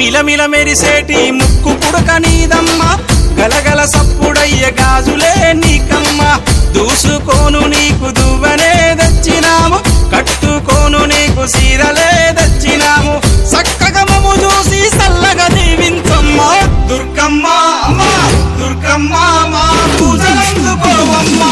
మిలమిల మెరిసేటి ముక్కు పుడక నీదమ్మా. గలగల సప్పుడయ్య గాజులే నీకమ్మ. దూసుకోను నీకు దువ్వనే దచ్చినాము కట్టుకోను నీకు సీరలే దచ్చినాము సక్కగమము చూసి చల్లగా దీవించమ్మ. దుర్గమ్మా దుర్గమ్మా పూజలందుకోవమ్మా.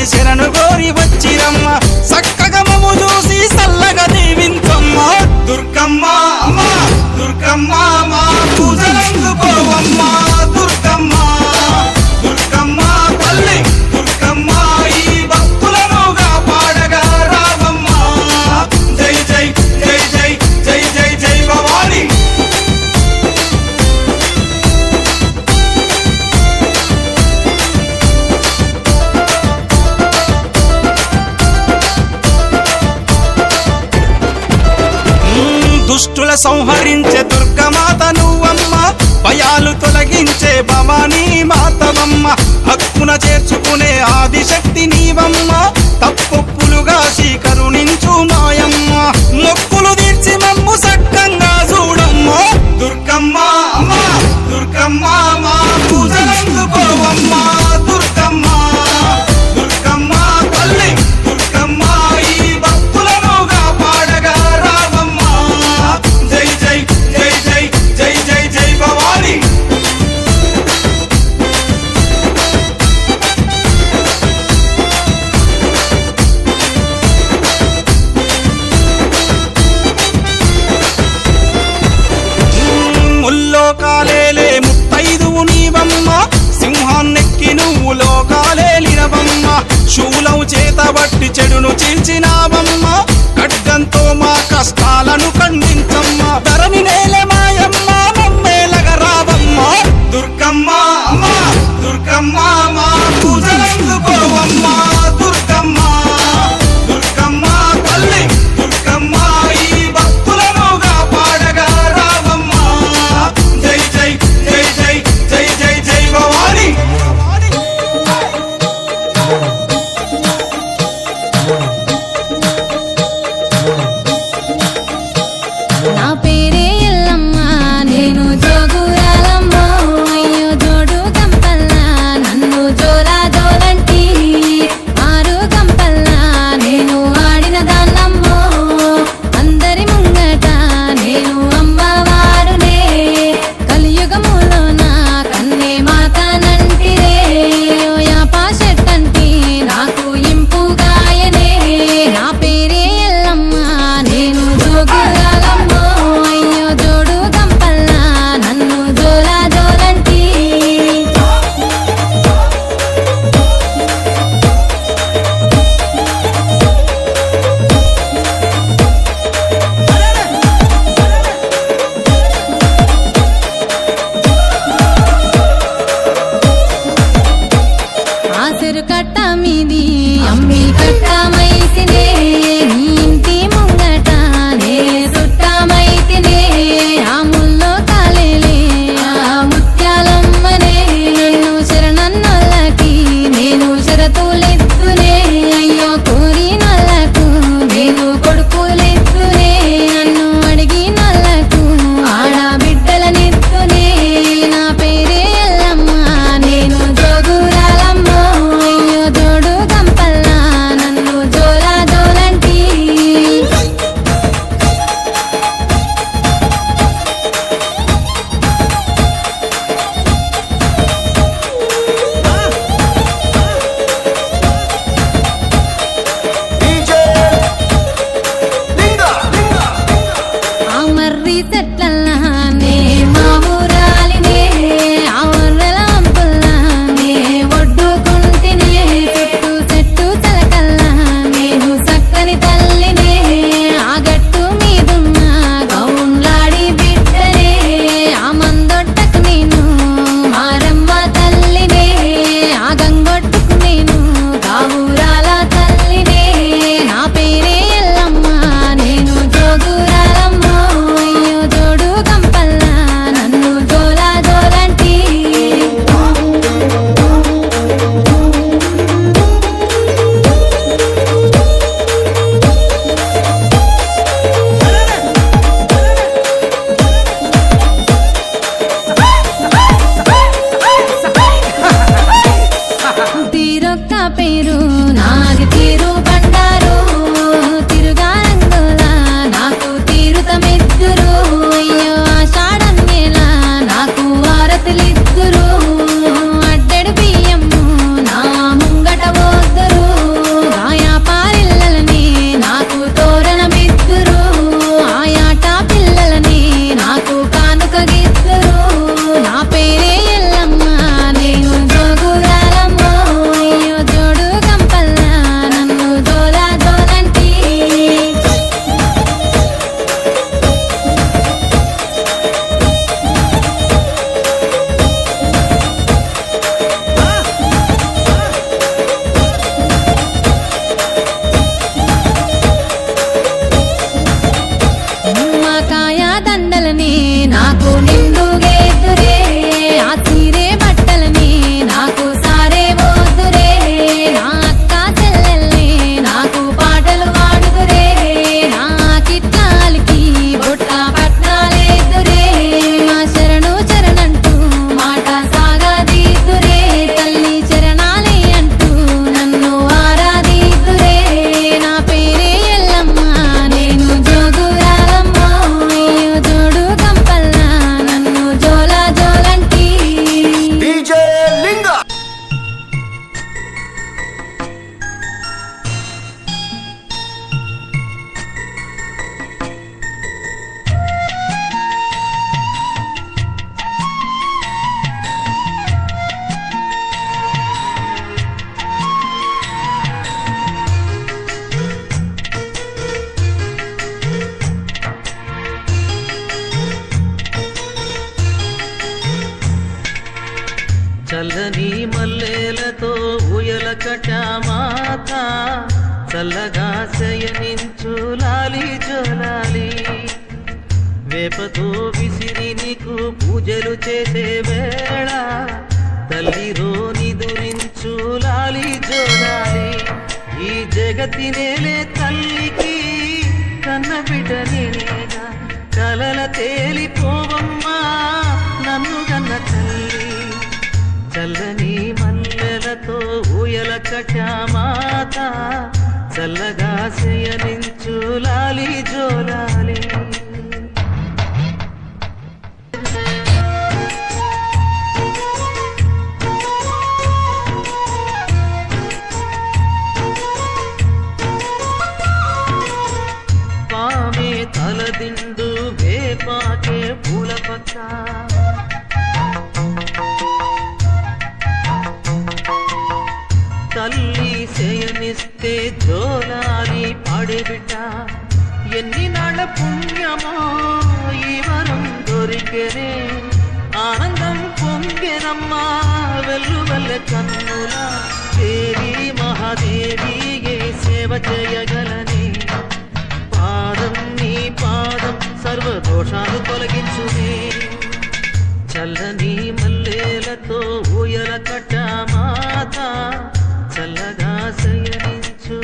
Nisiranu దుష్టుల సంహరించే దుర్గమాత నువ్వమ్మ. భయాలు తొలగించే భవానీ మాతవమ్మ. హక్కున చేర్చుకునే ఆదిశక్తి నీవమ్మ. తప్పులుగా కరుణించు మాయమ్మ. మొక్కులు తీర్చి మమ్ము సక్కంగా చూడమ్మ. దుర్గమ్మ చేత బట్టి చెడును చీల్చినావమ్మ. చల్లగాశయనించు లాలి జోలాలి వేపతో విసిరి నీకు పూజలు చేసే వేళ తల్లిలో నిదురించు లాలి జోలాలి ఈ జగతి నేలే తల్లికి కన్న బిడ్డ నేనేగా కలల తేలిపోవమ్మా నన్ను కన్న తల్లి. చల్లని మల్లెలతో ఊయల కటామాత చల్లగా శయనించు లాలి జోలాలి. పామే తలదిండు వేపాకే పూల పక్క శయనిస్తే జోలాలి పాడేబిడ్డ. ఎన్ని నాళ్ళ పుణ్యమో ఈ వరం దొరికెనే. ఆనందం పొంగెనమ్మా వెల్లువల్ల కన్నుల. దేవి మహాదేవి ఏ సేవ చేయగలని. పాదం నీ పాదం సర్వ దోషాలు తొలగించునే. చల్లని మల్లెలతో ఊయల కట్ట మాతా. చల్లగా శయనించు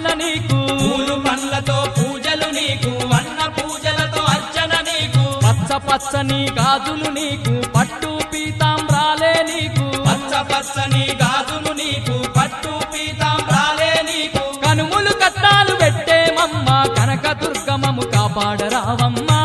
అర్చన నీకు. పూలు పండ్లతో పూజలు నీకు అన్న పూజలతో అర్చన నీకు. పచ్చ పచ్చని గాజులు నీకు పట్టు పీతాంబ్రాలే నీకు. పచ్చ పచ్చని గాజులు నీకు పట్టు పీతాంబ్రాలే నీకు. కనుములు కట్టాలు పెట్టేమమ్మ కనకదుర్గమము కాపాడరావమ్మా.